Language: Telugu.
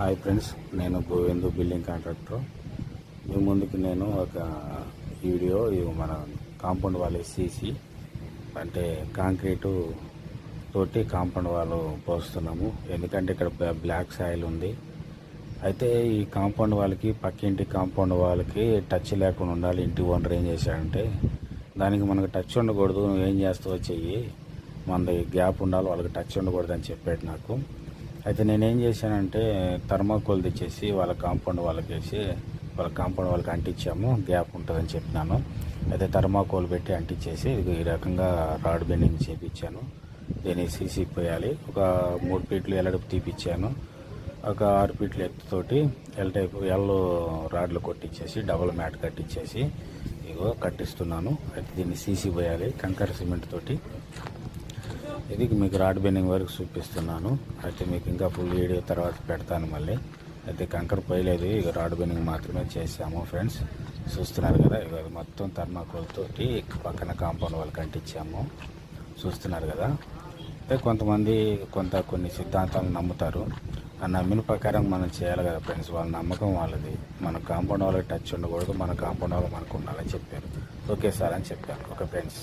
హాయ్ ఫ్రెండ్స్ నేను గోవిందు బిల్డింగ్ కాంట్రాక్టర్. మీ ముందుకు నేను ఒక వీడియో మన కాంపౌండ్ వాళ్ళు వేసేసి అంటే కాంక్రీటు తోటి కాంపౌండ్ వాళ్ళు పోస్తున్నాము. ఎందుకంటే ఇక్కడ బ్లాక్ సాయిల్ ఉంది. అయితే ఈ కాంపౌండ్ వాళ్ళకి పక్కింటి కాంపౌండ్ వాళ్ళకి టచ్ లేకుండా ఉండాలి ఇంటి ఓనర్ ఏం చేశాడంటే దానికి మనకు టచ్ ఉండకూడదు నువ్వు ఏం చేస్తావో చెయ్యి మనది గ్యాప్ ఉండాలి వాళ్ళకి టచ్ ఉండకూడదు అని చెప్పాడు నాకు. అయితే నేనేం చేశానంటే థర్మాకోల్ తెచ్చేసి వాళ్ళ కాంపౌండ్ వాళ్ళకి వేసి వాళ్ళ కాంపౌండ్ వాళ్ళకి అంటించాము. గ్యాప్ ఉంటుందని చెప్పినాను. అయితే థర్మాకోల్ పెట్టి అంటించేసి ఇది ఈ రకంగా రాడ్ బెండింగ్ చేపించాను. దీన్ని సీసీ పోయాలి. ఒక మూడు ఫీట్లు ఎల్లడుపు తీపిచ్చాను. ఒక ఆరు ఫీట్ల ఎత్తుతోటి ఎల్ టైప్ ఎల్ రాడ్లు కొట్టించేసి డబుల్ మ్యాట్ కట్టించేసి ఇగో కట్టిస్తున్నాను. అయితే దీన్ని సీసీ పోయాలి కంకర సిమెంట్ తోటి. ఇది మీకు రాడ్ బెండింగ్ వరకు చూపిస్తున్నాను. అయితే మీకు ఇంకా ఫుల్ వీడియో తర్వాత పెడతాను మళ్ళీ. అయితే కంకర పోయలేదు ఇక రాడ్ బెండింగ్ మాత్రమే చేసాము ఫ్రెండ్స్. చూస్తున్నారు కదా ఇక మొత్తం థర్మాకోల్ తోటి పక్కన కాంపౌండ్ వాళ్ళు కంటించాము చూస్తున్నారు కదా. అయితే కొంతమంది కొంత కొన్ని సిద్ధాంతాలు నమ్ముతారు. ఆ నమ్మిన ప్రకారం మనం చేయాలి కదా ఫ్రెండ్స్. వాళ్ళ నమ్మకం వాళ్ళది. మన కాంపౌండ్ వాళ్ళకి టచ్ ఉండకూడదు. మన కాంపౌండ్ వాళ్ళు మనకు ఉండాలని చెప్పారు. ఓకే సార్ అని చెప్పారు ఓకే ఫ్రెండ్స్.